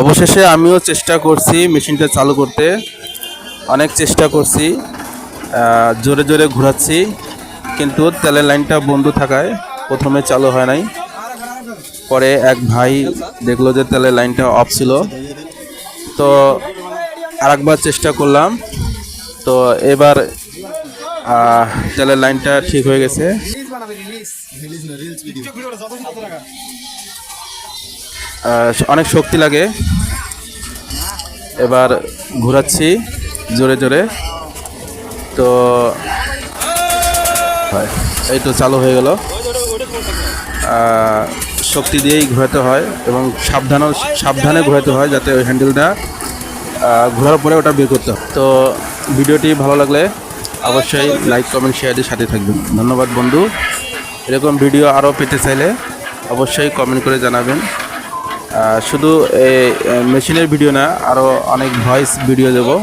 অবশেষে আমিও চেষ্টা করছি, মেশিনটা চালু করতে। অনেক চেষ্টা করছি জোরে জোরে ঘোরাচ্ছি, কিন্তু তেলের লাইনটা বন্ধ থাকায় প্রথমে চালু হয় নাই। পরে এক ভাই দেখল যে তেলের লাইনটা অফ ছিল। তো আরেকবার চেষ্টা করলাম। তো এবার তেলের লাইনটা ঠিক হয়ে গেছে। অনেক শক্তি লাগে। এবার ঘোরাচ্ছি জোরে জোরে। তো হয়, এই তো চালু হয়ে গেল। শক্তি দিয়েই ঘোরাতে হয় এবং সাবধানও, সাবধানে ঘোরাতে হয় যাতে ওই হ্যান্ডেলটা ঘোরার পরে ওটা বের করতে হয়। তো ভিডিওটি ভালো লাগলে অবশ্যই লাইক, কমেন্ট শেয়ার দিয়ে সাথে থাকবেন। ধন্যবাদ বন্ধু। এরকম ভিডিও আরও পেতে চাইলে অবশ্যই কমেন্ট করে জানাবেন। শুধু মেশিনের ভিডিও না আরও অনেক ভয়েস ভিডিও দেবো।